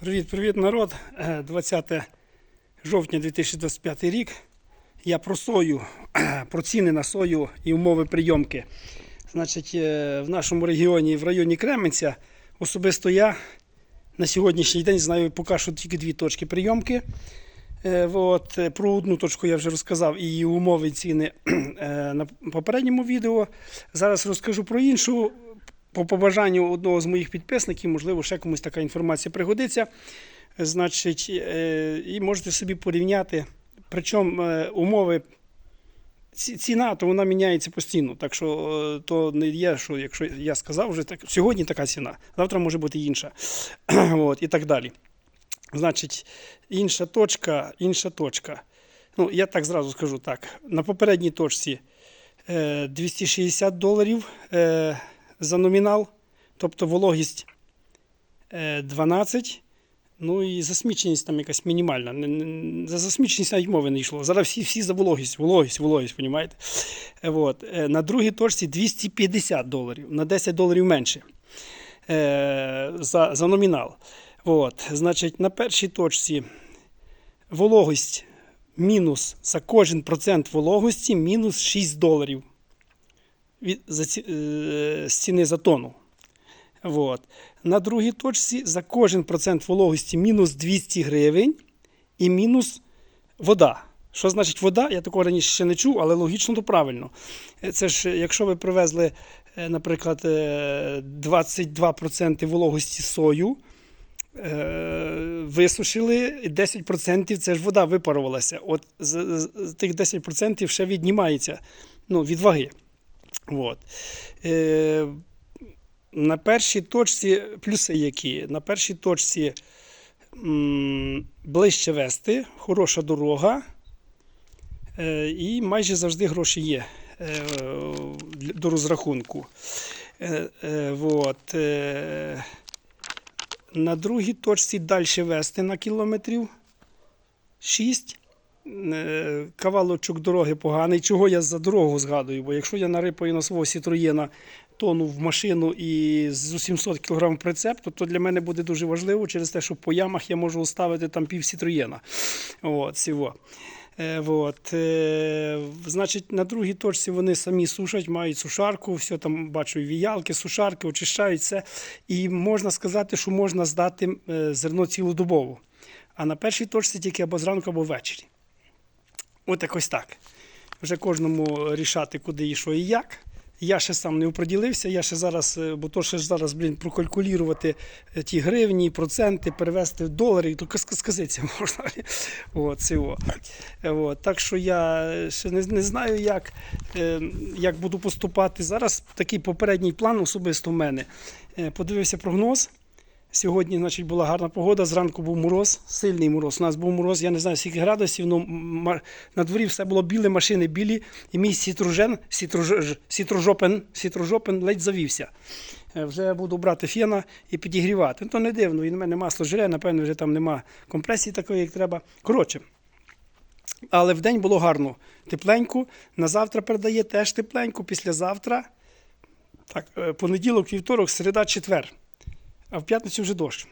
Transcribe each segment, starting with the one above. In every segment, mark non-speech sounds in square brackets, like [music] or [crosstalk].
Привіт-привіт, народ. Е, 20 жовтня 2025 рік. Я про сою, про ціни на сою і умови прийомки. Значить, е, в нашому регіоні, в районі Кременця, особисто я на сьогоднішній день знаю поки що тільки дві точки прийомки. Е, От, е, про одну точку я вже розказав і її умови і ціни е, на попередньому відео. Зараз розкажу про іншу. По побажанню одного з моїх підписників, можливо, ще комусь така інформація пригодиться. Значить, е, і можете собі порівняти. Причому е, умови, ціна, то вона міняється постійно. Так що е, то не є, що якщо я сказав, вже так, сьогодні така ціна, завтра може бути інша. [clears throat] От, і так далі. Значить, інша точка, інша точка. Ну, я так зразу скажу так. На попередній точці е, 260 доларів за номінал, тобто вологість е, 12. Ну і засміченість там якась мінімальна. За засміченість навіть мови не йшло. Зараз всі, всі за вологість, вологість, вологість, розумієте? От. Е, На другій точці 250 доларів, на 10 доларів менше е, за, за номінал. От. Значить, на першій точці вологість мінус за кожен процент вологості мінус 6 доларів від, е, з ціни за тонну. От. На другій точці за кожен процент вологості мінус 200 гривень і мінус вода. Що значить вода? Я такого раніше ще не чув, але логічно то правильно. Е, Це ж, якщо ви привезли, е, наприклад, е, 22% вологості сою, висушили, і 10% це ж вода випарувалася. От з, з- з тих 10% ще віднімається ну, від ваги. От. Е, на першій точці плюси які? На першій точці м, ближче вести, хороша дорога, е, і майже завжди гроші є е, до розрахунку. Е, е, вот, е, на другій точці далі вести на кілометрів 6. Е, Кавалочок дороги поганий. Чого я за дорогу згадую? Бо якщо я нарипаю на свого сітроєна тону в машину і з 700 кг прицеп, то, то для мене буде дуже важливо через те, що по ямах я можу оставити там пів сітроєна. От, всього. Е, от, е, значить, на другій точці вони самі сушать, мають сушарку, все там бачу, віялки, сушарки, очищають все. І можна сказати, що можна здати зерно цілодобово. А на першій точці тільки або зранку, або ввечері. От якось так. Вже кожному рішати, куди і що і як. Я ще сам не оприділився, я ще зараз, е, бо то ще зараз, блін, прокалькулювати е, ті гривні, проценти, перевести в долари, то каз- сказиться [laughs] можна. От, цього. Е, От, так що я ще не, не знаю, як, як буду поступати. Зараз такий попередній план особисто в мене. Подивився прогноз. Сьогодні, значить, була гарна погода. Зранку був мороз, сильний мороз. У нас був мороз, я не знаю, скільки градусів, але на дворі все було біле, машини білі, і мій сітружен, сітрож, сітрожопен, сітрожопен ледь завівся. Е, Вже буду брати фена і підігрівати. Ну, то не дивно, він у мене масло жире, напевно, вже там нема компресії такої, як треба. Коротше, але в день було гарно, тепленько. На завтра передає теж тепленько, післязавтра. Так, е, понеділок, вівторок, середа, четвер. А в п'ятницю вже дощ.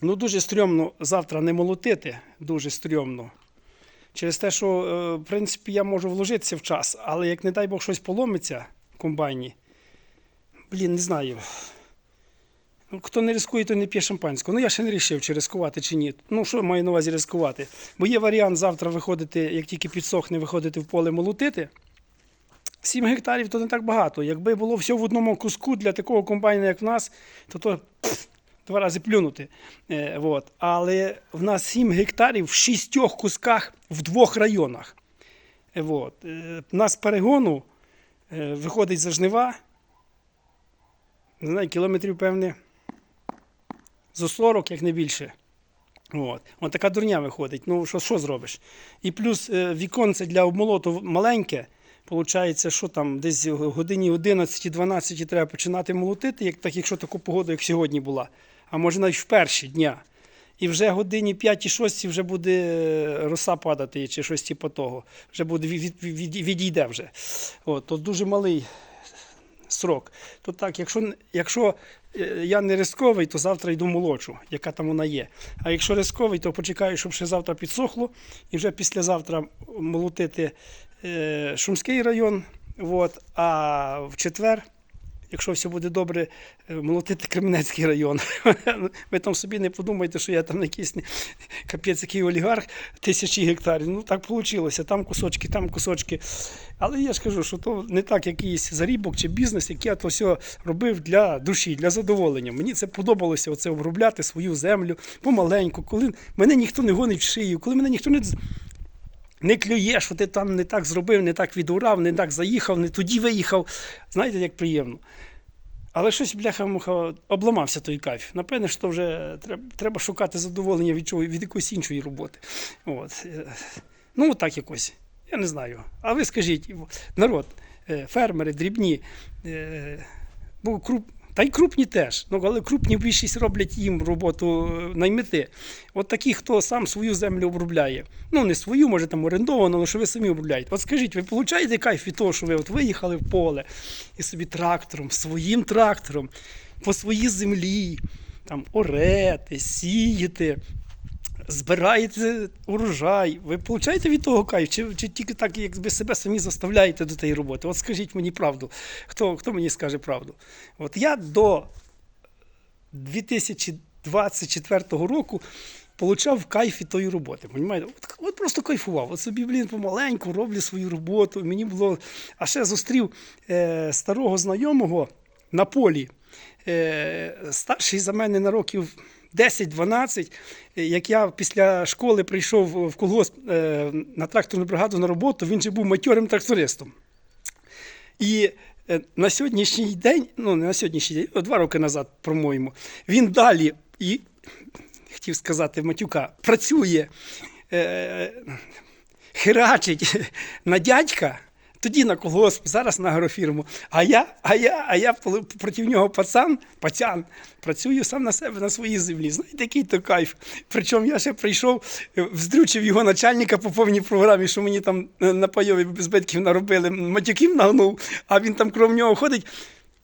Ну, дуже стрьомно завтра не молотити. Дуже стрьомно. Через те, що, е, в принципі, я можу вложитися в час, але як не дай Бог щось поломиться в комбайні, блін, не знаю. Ну, Хто не ризикує, то не п'є шампанського. Ну, я ще не рішив, чи ризикувати, чи ні. Ну, що маю на увазі ризикувати? Бо є варіант завтра виходити, як тільки підсохне, виходити в поле молотити. 7 гектарів то не так багато. Якби було все в одному куску для такого комбайна, як в нас, то то пф, два рази плюнути. Е, вот. Але в нас 7 гектарів в шістьох кусках в двох районах. Е, вот. Е, нас перегону е, виходить за жнива. Не знаю, кілометрів, певне, за 40, як не більше. От. От така дурня виходить. Ну, що, що зробиш? І плюс е, віконце для обмолоту маленьке. Получається, що там десь в годині 11-12 треба починати молотити, як, так, якщо таку погоду, як сьогодні була. А може навіть в перші дня. І вже годині 5-6 вже буде е, роса падати, чи щось типу того. Вже буде від, від, від, відійде вже. От, то дуже малий срок. То так, якщо, якщо е, я не рисковий, то завтра йду молочу, яка там вона є. А якщо рисковий, то почекаю, щоб ще завтра підсохло, і вже післязавтра молотити Шумський район. От, а в четвер, якщо все буде добре, е, молотити Кременецький район. [laughs] Ви там собі не подумайте, що я там якийсь капець, який олігарх, тисячі гектарів. Ну так вийшло. Там кусочки, там кусочки. Але я ж кажу, що то не так якийсь зарібок чи бізнес, який я то все робив для душі, для задоволення. Мені це подобалося оце обробляти свою землю помаленьку, коли мене ніхто не гонить в шию, коли мене ніхто не. Не клює, що ти там не так зробив, не так відурав, не так заїхав, не тоді виїхав. Знаєте, як приємно. Але щось, бляха-муха, обламався той кайф. Напевне, що вже треба, треба шукати задоволення від, чого, від якоїсь іншої роботи. От. е, Ну, так якось. Я не знаю. А ви скажіть, народ, е, фермери, дрібні, е, бо круп, та й крупні теж. Ну, але крупні більшість роблять їм роботу наймети. наймити. От такі, хто сам свою землю обробляє. Ну, не свою, може там орендовану, але що ви самі обробляєте. От скажіть, ви получаєте кайф від того, що ви от виїхали в поле і собі трактором, своїм трактором, по своїй землі, там орете, сієте, збираєте урожай, ви получаєте від того кайф, чи, чи тільки так, як ви себе самі заставляєте до тієї роботи? От скажіть мені правду. Хто, хто мені скаже правду? От я до 2024 року получав кайф від тої роботи. Понімаєте? От, от просто кайфував. От собі, блін, помаленьку роблю свою роботу. Мені було. А ще зустрів е, старого знайомого на полі. Е, старший за мене на років 10-12. Е, Як я після школи прийшов в колгосп е, на тракторну бригаду на роботу, він же був матьорим трактористом. І е, на сьогоднішній день, ну не на сьогоднішній день, два роки назад, по-моєму, він далі і хотів сказати матюка, працює, е, херачить на дядька. Тоді на колгосп, зараз на агрофірму. А я, а я, а я проти нього пацан, пацан, працюю сам на себе на своїй землі. Знаєте, який то кайф. Причому я ще прийшов, е, вздрючив його начальника по повній програмі, що мені там е, на пайові збитків наробили, матюків нагнув, а він там крім нього ходить.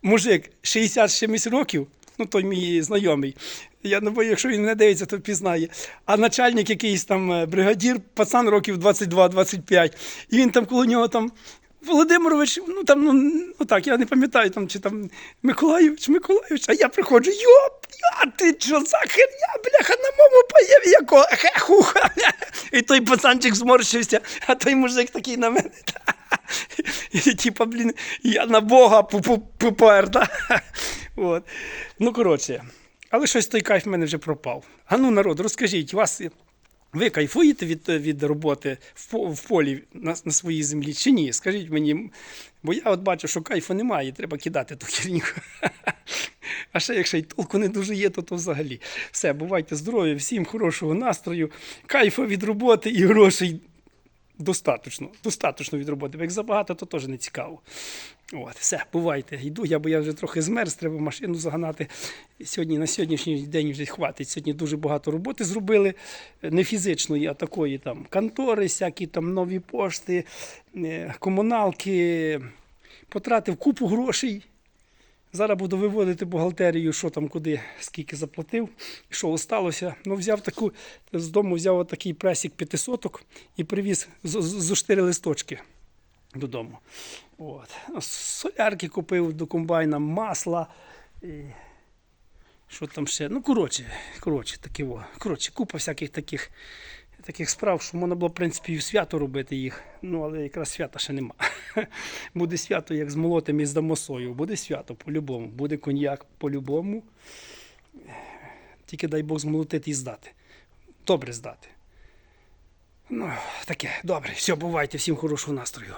Мужик 60 з чимось років, ну той мій знайомий. Я не бою, якщо він не дивиться, то пізнає. А начальник якийсь там е, бригадір, пацан років 22-25. І він там коло нього там. Володимирович, ну там, ну, ну так, я не пам'ятаю, там, чи там Миколаївич, Миколаївич, а я приходжу, йоп, я, ти що за херня, бляха, на моєму паєві якого, [laughs] хе-хуха. І той пацанчик зморщився, а той мужик такий на мене. І, типа, блін, я на Бога попер. Ну, коротше, але щось той кайф в мене вже пропав. А ну, народ, розкажіть, вас. Ви кайфуєте від, від роботи в, в полі на, на своїй землі чи ні? Скажіть мені, бо я от бачу, що кайфу немає, треба кидати ту херню. [laughs] А ще якщо й толку не дуже є, то, то взагалі. Все, бувайте здорові, всім хорошого настрою, кайфу від роботи і грошей достаточно. Достаточно від роботи. Бо Як забагато, то теж не цікаво. От, все, бувайте. Йду я, бо я вже трохи змерз, треба машину заганати. Сьогодні на сьогоднішній день вже хватить. Сьогодні дуже багато роботи зробили, не фізичної, а такої там контори, всякі там нові пошти, е, комуналки. Потратив купу грошей. Зараз буду виводити бухгалтерію, що там куди, скільки заплатив, що осталося. Ну, взяв таку, з дому взяв такий пресік п'ятисоток і привіз зо чотири листочки додому. От. Солярки купив до комбайна, масла. І... Що там ще? Ну, коротше, коротше, такі, коротше, купа всяких таких, таких справ, що можна було, в принципі, і в свято робити їх. Ну, але якраз свята ще нема. [laughs] Буде свято, як з молотим і з дамосою. Буде свято по-любому. Буде коньяк по-любому. Тільки дай Бог змолотити і здати. Добре здати. Ну, таке, добре. Все, бувайте, всім хорошого настрою.